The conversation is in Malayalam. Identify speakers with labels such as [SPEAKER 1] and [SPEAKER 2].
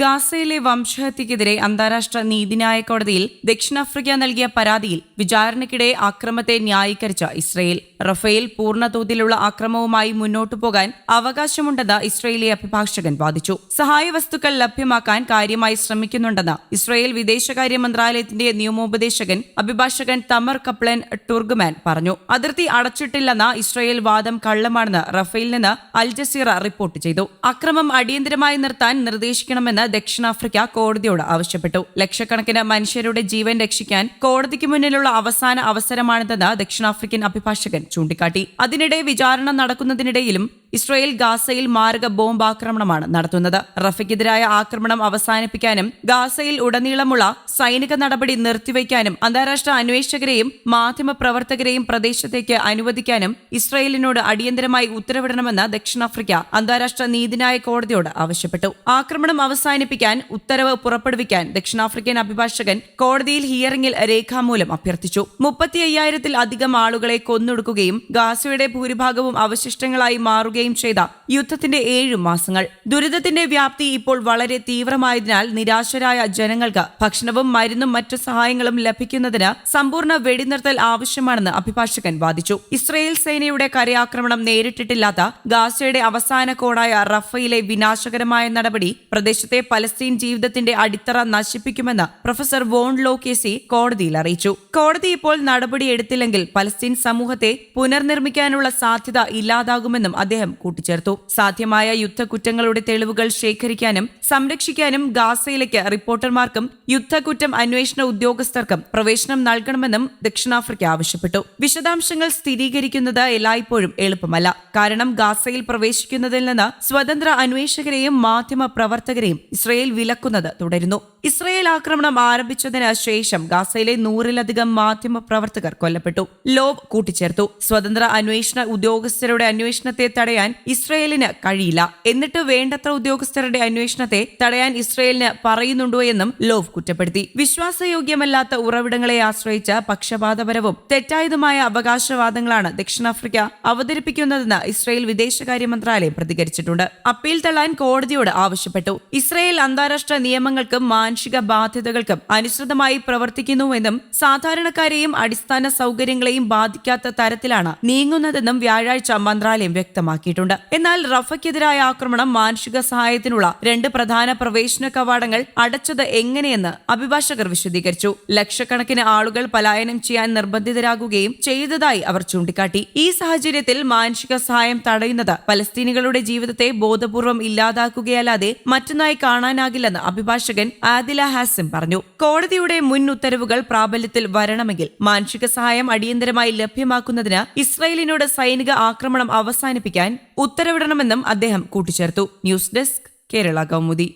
[SPEAKER 1] ഗാസയിലെ വംശഹത്യക്കെതിരെ അന്താരാഷ്ട്ര നീതിന്യായ കോടതിയിൽ ദക്ഷിണാഫ്രിക്ക നൽകിയ പരാതിയിൽ വിചാരണയ്ക്കിടെ ആക്രമത്തെ ന്യായീകരിച്ച ഇസ്രയേൽ. റഫേൽ പൂർണതോതിലുള്ള ആക്രമവുമായി മുന്നോട്ടു പോകാൻ അവകാശമുണ്ടെന്ന് ഇസ്രയേലി അഭിഭാഷകൻ വാദിച്ചു. സഹായ വസ്തുക്കൾ ലഭ്യമാക്കാൻ കാര്യമായി ശ്രമിക്കുന്നുണ്ടെന്ന് ഇസ്രയേൽ വിദേശകാര്യ മന്ത്രാലയത്തിന്റെ നിയമോപദേശകൻ അഭിഭാഷകൻ തമർ കപ്ലൻ ടുർഗ്മാൻ പറഞ്ഞു. അതിർത്തി അടച്ചിട്ടില്ലെന്ന ഇസ്രയേൽ വാദം കള്ളമാണെന്ന് റഫേലിൽ നിന്ന് അൽ ജസീറ റിപ്പോർട്ട് ചെയ്തു. അക്രമം അടിയന്തരമായി നിർത്താൻ നിർദ്ദേശിക്കണമെന്ന് ദക്ഷിണാഫ്രിക്ക കോടതിയോട് ആവശ്യപ്പെട്ടു. ലക്ഷക്കണക്കിന് മനുഷ്യരുടെ ജീവൻ രക്ഷിക്കാൻ കോടതിക്ക് മുന്നിലുള്ള അവസാന അവസരമാണിതെന്ന് ദക്ഷിണാഫ്രിക്കൻ അഭിഭാഷകൻ ചൂണ്ടിക്കാട്ടി. അതിനിടെ വിചാരണ നടക്കുന്നതിനിടയിലും ഇസ്രയേൽ ഗാസയിൽ മാരക ബോംബ് ആക്രമണമാണ് നടത്തുന്നത്. റഫയ്ക്കെതിരായ ആക്രമണം അവസാനിപ്പിക്കാനും ഗാസയിൽ ഉടനീളമുള്ള സൈനിക നടപടി നിർത്തിവെക്കാനും അന്താരാഷ്ട്ര അന്വേഷകരെയും മാധ്യമപ്രവർത്തകരെയും പ്രദേശത്തേക്ക് അനുവദിക്കാനും ഇസ്രയേലിനോട് അടിയന്തരമായി ഉത്തരവിടണമെന്ന് ദക്ഷിണാഫ്രിക്ക അന്താരാഷ്ട്ര നീതിന്യായ കോടതിയോട് ആവശ്യപ്പെട്ടു. ആക്രമണം അവസാനിപ്പിക്കാൻ ഉത്തരവ് പുറപ്പെടുവിക്കാൻ ദക്ഷിണാഫ്രിക്കൻ അഭിഭാഷകൻ കോടതിയിൽ ഹിയറിംഗിൽ രേഖാമൂലം അഭ്യർത്ഥിച്ചു. മുപ്പത്തി അയ്യായിരത്തിൽ അധികം ആളുകളെ കൊന്നൊടുക്കുകയും ഗാസയുടെ ഭൂരിഭാഗവും അവശിഷ്ടങ്ങളായി മാറുകയും ചെയ്ത യുദ്ധത്തിന്റെ ഏഴു മാസങ്ങൾ. ദുരിതത്തിന്റെ വ്യാപ്തി ഇപ്പോൾ വളരെ തീവ്രമായതിനാൽ നിരാശരായ ജനങ്ങൾക്ക് ഭക്ഷണവും മരുന്നും മറ്റു സഹായങ്ങളും ലഭിക്കുന്നതിന് സമ്പൂർണ വെടിനിർത്തൽ ആവശ്യമാണെന്ന് അഭിഭാഷകൻ വാദിച്ചു. ഇസ്രയേൽ സേനയുടെ കരയാക്രമണം നേരിട്ടിട്ടില്ലാത്ത ഗാസയുടെ അവസാന കോടായ റഫയിലെ വിനാശകരമായ നടപടി പ്രദേശത്തെ പലസ്തീൻ ജീവിതത്തിന്റെ അടിത്തറ നശിപ്പിക്കുമെന്ന് പ്രൊഫസർ വോൺ ലോക്കേസി കോടതിയിൽ അറിയിച്ചു. കോടതി ഇപ്പോൾ നടപടിയെടുത്തില്ലെങ്കിൽ പലസ്തീൻ സമൂഹത്തെ പുനർനിർമ്മിക്കാനുള്ള സാധ്യത ഇല്ലാതാകുമെന്നും അദ്ദേഹം കൂട്ടിച്ചേർത്തു. സാധ്യമായ യുദ്ധക്കുറ്റങ്ങളുടെ തെളിവുകൾ ശേഖരിക്കാനും സംരക്ഷിക്കാനും ഗാസയിലേക്ക് റിപ്പോർട്ടർമാർക്കും യുദ്ധക്കുറ്റം അന്വേഷണ ഉദ്യോഗസ്ഥർക്കും പ്രവേശനം നൽകണമെന്നും ദക്ഷിണാഫ്രിക്ക ആവശ്യപ്പെട്ടു. വിശദാംശങ്ങൾ സ്ഥിരീകരിക്കുന്നത് എല്ലായ്പ്പോഴും എളുപ്പമല്ല. കാരണം ഗാസയിൽ പ്രവേശിക്കുന്നതിൽ നിന്ന് സ്വതന്ത്ര അന്വേഷകരെയും മാധ്യമ പ്രവർത്തകരെയും ഇസ്രയേൽ വിലക്കുന്നത് തുടരുന്നു. ഇസ്രയേൽ ആക്രമണം ആരംഭിച്ചതിന് ശേഷം ഗാസയിലെ നൂറിലധികം മാധ്യമ പ്രവർത്തകർ കൊല്ലപ്പെട്ടു. ലോബ് കൂട്ടിച്ചേർത്തു. സ്വതന്ത്ര അന്വേഷണ ഉദ്യോഗസ്ഥരുടെ അന്വേഷണത്തെ തടയാൻ ഇസ്രയേലിന് കഴിയില്ല. എന്നിട്ട് വേണ്ടത്ര ഉദ്യോഗസ്ഥരുടെ അന്വേഷണത്തെ തടയാൻ ഇസ്രയേലിന് പറയുന്നുണ്ടോ എന്നും ലോവ് കുറ്റപ്പെടുത്തി. വിശ്വാസയോഗ്യമല്ലാത്ത ഉറവിടങ്ങളെ ആശ്രയിച്ച പക്ഷപാതപരവും തെറ്റായതുമായ അവകാശവാദങ്ങളാണ് ദക്ഷിണാഫ്രിക്ക അവതരിപ്പിക്കുന്നതെന്ന് ഇസ്രയേൽ വിദേശകാര്യ മന്ത്രാലയം പ്രതികരിച്ചിട്ടുണ്ട്. അപ്പീൽ തള്ളാൻ കോടതിയോട് ആവശ്യപ്പെട്ടു. ഇസ്രയേൽ അന്താരാഷ്ട്ര നിയമങ്ങൾക്കും മാനുഷിക ബാധ്യതകൾക്കും അനുസൃതമായി പ്രവർത്തിക്കുന്നുവെന്നും സാധാരണക്കാരെയും അടിസ്ഥാന സൗകര്യങ്ങളെയും ബാധിക്കാത്ത തരത്തിലാണ് നീങ്ങുന്നതെന്നും വ്യാഴാഴ്ച മന്ത്രാലയം വ്യക്തമാക്കിയിട്ടുണ്ട്. എന്നാൽ റഫയ്ക്കെതിരായ ആക്രമണം മാനുഷിക സഹായത്തിനുള്ള രണ്ട് പ്രധാന പ്രവേശന കവാടങ്ങൾ അടച്ചത് എങ്ങനെയെന്ന് അഭിഭാഷകർ വിശദീകരിച്ചു. ലക്ഷക്കണക്കിന് ആളുകൾ പലായനം ചെയ്യാൻ നിർബന്ധിതരാകുകയും ചെയ്തതായി അവർ ചൂണ്ടിക്കാട്ടി. ഈ സാഹചര്യത്തിൽ മാനുഷിക സഹായം തടയുന്നത് പലസ്തീനികളുടെ ജീവിതത്തെ ബോധപൂർവം ഇല്ലാതാക്കുകയല്ലാതെ മറ്റൊന്നായി കാണാനാകില്ലെന്ന് അഭിഭാഷകൻ ആദില ഹാസിം പറഞ്ഞു. കോടതിയുടെ മുൻ ഉത്തരവുകൾ പ്രാബല്യത്തിൽ വരണമെങ്കിൽ മാനുഷിക സഹായം അടിയന്തരമായി ലഭ്യമാക്കുന്നതിന് ഇസ്രയേലിനോട് സൈനിക ആക്രമണം അവസാനിപ്പിക്കാൻ ഉത്തരവിടണമെന്നും അദ്ദേഹം കൂട്ടിച്ചേർത്തു. News desk Kerala Kaumudi.